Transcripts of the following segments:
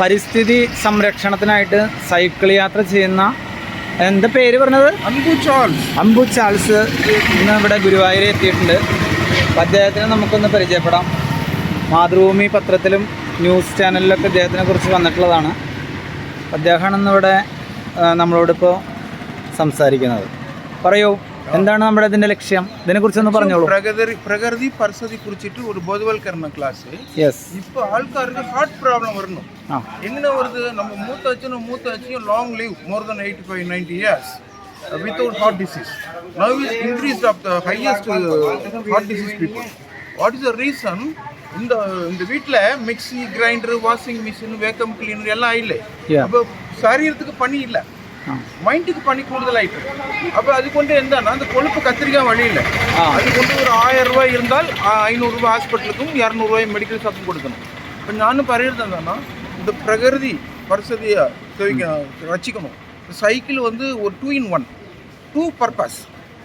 പരിസ്ഥിതി സംരക്ഷണത്തിനായിട്ട് സൈക്കിൾ യാത്ര ചെയ്യുന്ന എന്താ പേര് പറഞ്ഞത്? അംബു ചാൾസ്. അമ്പു ചാൾസ് ഇന്ന് ഇവിടെ ഗുരുവായൂർ എത്തിയിട്ടുണ്ട്. അപ്പം അദ്ദേഹത്തിനെ നമുക്കൊന്ന് പരിചയപ്പെടാം. മാതൃഭൂമി പത്രത്തിലും ന്യൂസ് ചാനലിലൊക്കെ അദ്ദേഹത്തിനെ കുറിച്ച് വന്നിട്ടുള്ളതാണ്. അദ്ദേഹമാണ് ഇന്നിവിടെ നമ്മളോടിപ്പോൾ സംസാരിക്കുന്നത്. പറയൂ. എന്താണ് നമ്മുടെ ഇതിന്റെ ലക്ഷ്യം ഇതിനെക്കുറിച്ച് ഒന്ന് പറഞ്ഞോളൂ പ്രകൃതി പ്രകൃതി പരിസ്ഥിതി കുറിച്ചിട്ട് ഒരു ബോധവൽക്കരണ ക്ലാസ് യെസ് ഇപ്പോൾ ആൾക്കാർക്ക് ഹാർട്ട് പ്രോബ്ലം വരണം എങ്ങനെ വരുത് നമ്മൾ മൂത്തച്ഛനും മൂത്തച്ഛനും long leave more than eighty five ninety years without heart disease now is increased of the highest heart disease people what is the reason இந்த இந்த வீட்டில் mixie grinder washing machine vacuum cleaner எல்லாம் இல்லை அப்போ சரீரத்துக்கு பணி இல்லை மைண்டுக்கு பண்ணி கூடுதலாயிட்டு. அப்போ அது கொண்டு என்னன்னா அந்த கொழுப்பு கத்திரிக்காய் வழியில் அது கொண்டு ஒரு ஆயிரம் ரூபாய் இருந்தால் ஐநூறுரூவா ஹாஸ்பிட்டலுக்கும் இரநூறுவாய் மெடிக்கல் ஷாப்பும் கொடுக்கணும். இப்போ நானும் பரையிறது என்னன்னா இந்த பிரகிருதி பரிசதியை ரசிக்கணும். சைக்கிள் வந்து ஒரு two in one two purpose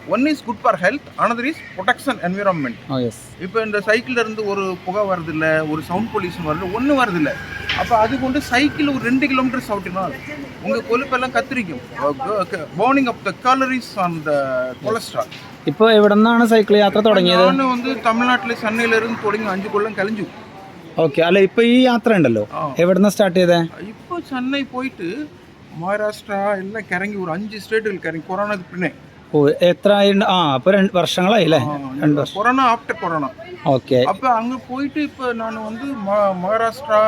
one is good for health another is protection environment இப்போ இந்த சைக்கிள்லேருந்து ஒரு புகை வருது ஒரு சவுண்ட் பொல்யூஷன் வருது ஒன்றும் வருது அப்போ அது கொண்டு சைக்கிள் ஒரு ரெண்டு கிலோமீட்டர் சாப்பிட்டீங்கன்னா உங்கள் கொழுப்பெல்லாம் கத்திரிக்கும். Burning up the calories on the cholesterol இப்போ എവിടെ നിന്നാണ് സൈക്കിൾ യാത്ര തുടങ്ങിയത് ഞാൻ വന്ന് തമിഴ്നാട്ടിലെ ചെന്നൈയിലിരുന്ന് തുടങ്ങി അഞ്ച് കൊല്ലം കലഞ്ചു ഓക്കെ അല്ല ഇപ്പോൾ ഈ യാത്ര ഉണ്ടല്ലോ ஸ்டார்ட் സ്റ്റാർട്ട് இப்போ சென்னை போயிட்டு പോയിട്ട് எல்லாம் എല്ലാം ஒரு அஞ்சு അഞ്ച് கிறங்கி കറങ്ങി பின்னே. ഓ എത്ര ആയിണ്ട് ആ അപ്പോൾ രണ്ട് വർഷങ്ങളായി അല്ലേ രണ്ട് വർഷം கொரோனா ஆஃப்டர் கொரோனா ഓക്കെ அப்போ அங்கே போயிட்டு இப்போ நான் வந்து ம மகாராஷ்டிரா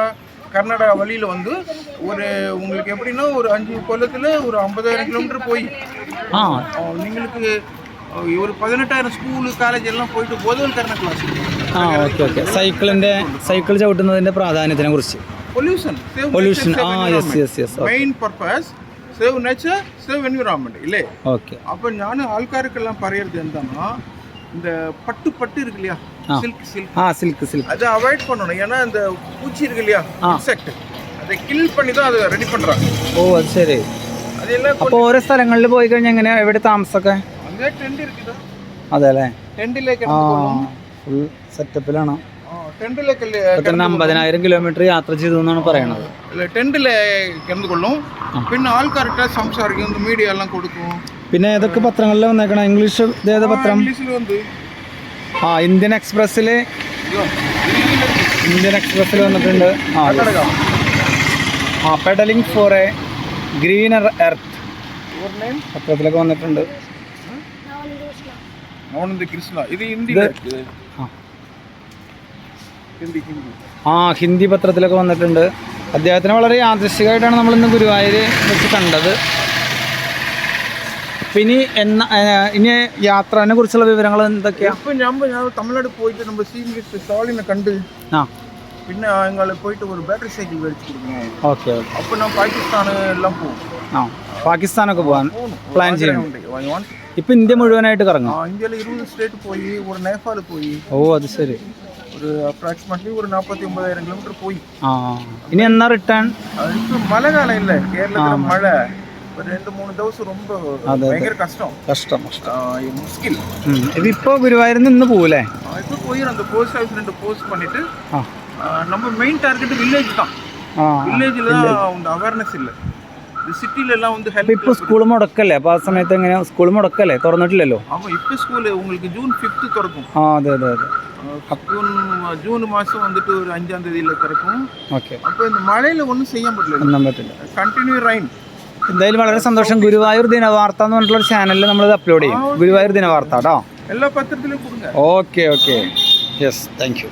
கர்நாடகா வழியில் வந்து ஒரு உங்களுக்கு எப்படின்னா ஒரு அஞ்சு கொல்லத்தில் ஒரு ஐம்பதாயிரம் கிலோமீட்டர் போய் ആ அஹ், நீங்களுக்கு அஹ், ஒரு பதினெட்டாயிரம் ஸ்கூலு காலேஜ் எல்லாம் போயிட்டு போதவல்கரண கிளாஸ் ആ ഓക്കെ ഓക്കെ സൈക്കിളിൻ്റെ സൈക്കിൾ ചവിട്ടുന്നതിൻ്റെ പ്രാധാന്യത്തിനെ കുറിച്ച് பொல்யூஷன் சேவ் പൊല്യൂഷൻ ആ yes yes yes main purpose save nature save environment இல்லை ഓക്കെ அப்போ நான் ஆள்காருக்கெல்லாம் பறையிறது என்னன்னா இந்த பட்டு பட்டு இருக்கு இல்லையா ஆ. சில்க் சில்க் ആ സിൽക്ക് സിൽക്ക് அதை அவாய்ட் பண்ணணும் ஏன்னா இந்த பூச்சி இருக்கு இல்லையா ஆ. இன்செக்ட் அதை கில் பண்ணி தான் அதை ரெடி பண்றாங்க ഓ അത് ശരി அதெல்லாம் അപ്പോൾ ഓരോ സ്ഥലങ്ങളിൽ പോയി കഴിഞ്ഞാൽ എങ്ങനെയാ എവിടെ താമസമൊക്കെ அங்கே டென்ட் இருக்குதா അതെ അല്ലേ டெண்டில் ആ ഫുൾ സെറ്റപ്പിലാണ് അമ്പതിനായിരം കിലോമീറ്റർ യാത്ര ചെയ്തു എന്നാണ് പറയുന്നത് പിന്നെ ആൾക്കാരുടെ സംസാരിക്കും മീഡിയ എല്ലാം കൊടുക്കും? പിന്നെ ഏതൊക്കെ പത്രങ്ങളിലും വന്നേക്കണം? ഇംഗ്ലീഷ് ഏത് പത്രം? ആ ഇന്ത്യൻ എക്സ്പ്രസിൽ ഇന്ത്യൻ എക്സ്പ്രസ്സിൽ വന്നിട്ടുണ്ട്. ആ ആ pedalling for a greener earth പത്രത്തിലൊക്കെ വന്നിട്ടുണ്ട്. കൃഷ്ണ ഇത് ഇന്ത്യ ആ ഹിന്ദി പത്രത്തിലൊക്കെ വന്നിട്ടുണ്ട്. അദ്ദേഹത്തിന് വളരെ യാദൃശികമായിട്ടാണ് നമ്മളിന്ന് ഗുരുവായൂർ വെച്ച് കണ്ടത്. പിന്നെ എന്ന ഇനി യാത്രനെ കുറിച്ചുള്ള വിവരങ്ങൾ എന്തൊക്കെയാ? തമിഴ്നാട് പോയിട്ട് നമ്മൾ സീനിയർ സ്റ്റാലിനെ കണ്ട് ആ. പിന്നെ எங்களுக்கு പോയിട്ട് ഒരു பேட்டரி சைக்கிள் வெடிச்சு கொடுக்கணும் ஓகே ஓகே அப்போ പോകും பாகிஸ்தான் எல்லாம் போவோம் ஆ பாகிஸ்தானுக்கு ഇപ്പം ഇന്ത്യ മുഴുവനായിട്ട് കറങ്ങും இந்தியாவில் இருபது ஸ்டேட் போய் ஒரு நேபாள் போய் ഓ അത് ശരി ஒரு அப்ராக்சிமேட்லி ஒரு நாற்பத்தி ஒன்பதாயிரம் கிலோமீட்டர் போய் ആ ഇനി എന്നാ റിട്ടേൺ இப்போ மழை காலம் இல்லை கேரளத்தில் மழை ஒரு ரெண்டு மூணு தவசம் ரொம்ப അതെ. பயங்கர கஷ்டம் കഷ്ടം കഷ്ടം முஸ்கில் ഉം. ഇതിപ്പോ ഗുരുവായൂരിൽ നിന്ന് പോകൂലേ இப்போ போய் அந்த போஸ்ட் ஆஃபீஸ் ரெண்டு போஸ்ட் பண்ணிட்டு ആ ஆ, நம்ம மெயின் டார்கெட் வில்லேஜ் தான் ആ வில்லேஜில் தான் அந்த அவேர்னஸ் இல்லை സിറ്റിയിലെല്ലാം ഇപ്പോൾ സ്കൂൾ മുടക്കല്ലേ ആ സമയത്ത് എങ്ങനെ സ്കൂൾ മുടക്കല്ലേ തുറന്നിട്ടില്ലല്ലോ അപ്പോൾ ഇപ്പോൾ സ്കൂൾ ഉങ്ങൾക്ക് ജൂൺ ഫിഫ്ത്ത് തുറക്കും അതെ അതെ അതെ ജൂൺ ജൂൺ മാസം വന്നിട്ട് ഒരു അഞ്ചാം തീയതിയിൽ തുറക്കും ഓക്കെ അപ്പോൾ ചെയ്യാൻ പറ്റില്ല ഒന്നും കണ്ടിന്യൂ റൈൻ എന്തായാലും വളരെ സന്തോഷം ഗുരുവായൂർ ദിനവാർത്ത എന്ന് പറഞ്ഞിട്ടുള്ള ഒരു ചാനലിൽ നമ്മൾ അപ്ലോഡ് ചെയ്യും ഗുരുവായൂർ ദിനവാർത്ത കേട്ടോ എല്ലാ പത്രത്തിലും okay okay yes thank you